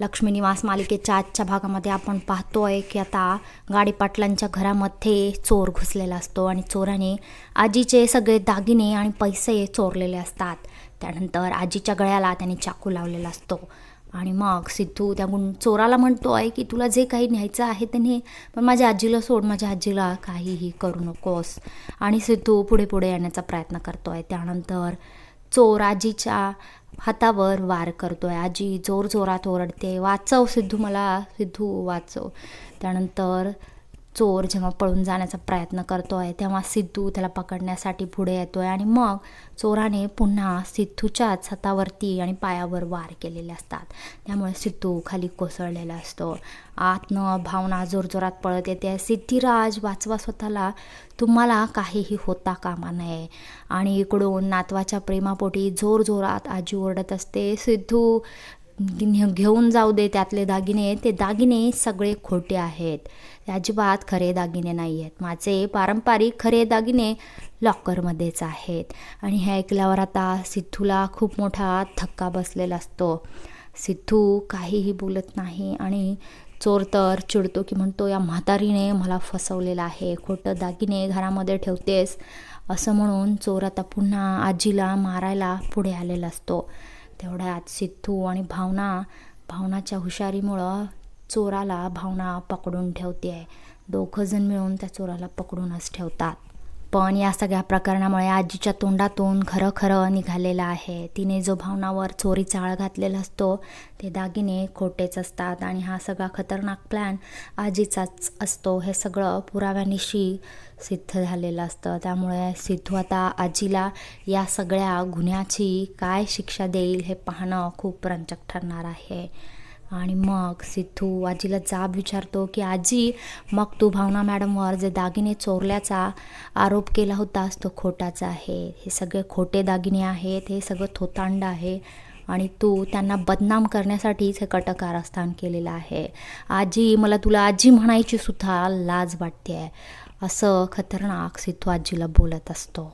लक्ष्मी निवास मालिकेच्या आजच्या भागामध्ये आपण पाहतोय की आता गाडीपाटलांच्या घरामध्ये चोर घुसलेला असतो आणि चोराने आजीचे सगळे दागिने आणि पैसे चोरलेले असतात. त्यानंतर आजीच्या गळ्याला त्याने चाकू लावलेला असतो. आणि मग सिद्धू त्या गुण चोराला म्हणतो आहे की तुला जे काही न्यायचं आहे ते ने पण माझ्या आजीला सोड माझ्या आजीला काहीही करू नकोस. आणि सिद्धू पुढे पुढे येण्याचा प्रयत्न करतो आहे त्यानंतर चोर आजीच्या हातावर वार करतोय. आजी जोर जोरात ओरडते वाचव सिद्धू मला सिद्धू वाचव. त्यानंतर चोर जेव्हा पळून जाण्याचा प्रयत्न करतो आहे तेव्हा सिद्धू त्याला पकडण्यासाठी पुढे येतो आहे आणि मग चोराने पुन्हा सिद्धूच्याच हातावरती आणि पायावर वार केलेले असतात. त्यामुळे सिद्धू खाली कोसळलेला असतो. आतनं भावना जोरजोरात पळत येते. सिद्धिराज वाचवा स्वतःला तुम्हाला काहीही होता कामा नये. आणि इकडून नातवाच्या प्रेमापोटी जोरजोरात आजी ओरडत असते सिद्धू घेऊन जाऊ दे त्यातले दागिने ते दागिने सगळे खोटे आहेत. अजिबात खरे दागिने नाही आहेत. माझे पारंपरिक खरे दागिने लॉकरमध्येच आहेत. आणि हे ऐकल्यावर आता सिद्धूला खूप मोठा धक्का बसलेला असतो. सिद्धू काहीही बोलत नाही आणि चोर तर चिडतो की म्हणतो या म्हातारीने मला फसवलेलं आहे. खोटं दागिने घरामध्ये ठेवतेस. असं म्हणून चोर आता पुन्हा आजीला मारायला पुढे आलेला असतो. तेवढ्यात सिद्धू आणि भावना भावनाच्या हुशारीमुळं चोराला भावना पकडून ठेवते आहे दोघंजण मिळून त्या चोराला पकडूनच ठेवतात. पण या सगळ्या प्रकरणामुळे आजीच्या तोंडातून खरं खरं निघालेलं आहे. तिने जो भावनावर चोरीचा आळ घातलेला असतो ते दागिने खोटेच असतात आणि हा सगळा खतरनाक प्लॅन आजीचाच असतो. हे सगळं पुराव्यानिशी सिद्ध झालेलं असतं. त्यामुळे सिद्धू आता आजीला या सगळ्या गुन्ह्याची काय शिक्षा देईल हे पाहणं खूप रंजक ठरणार आहे. आणि मग सिद्धू आजीला जाब विचारतो की आजी मग तू भावना मॅडमवर जे दागिने चोरल्याचा आरोप केला होतास तो खोटाचा आहे. हे सगळे खोटे दागिने आहेत हे सगळं थोतांड आहे आणि तू त्यांना बदनाम करण्यासाठीच हे कटकारस्थान केलेलं आहे. आजी मला तुला आजी म्हणायची सुद्धा लाज वाटते आहे असं खतरनाक सिद्धू आजीला बोलत असतो.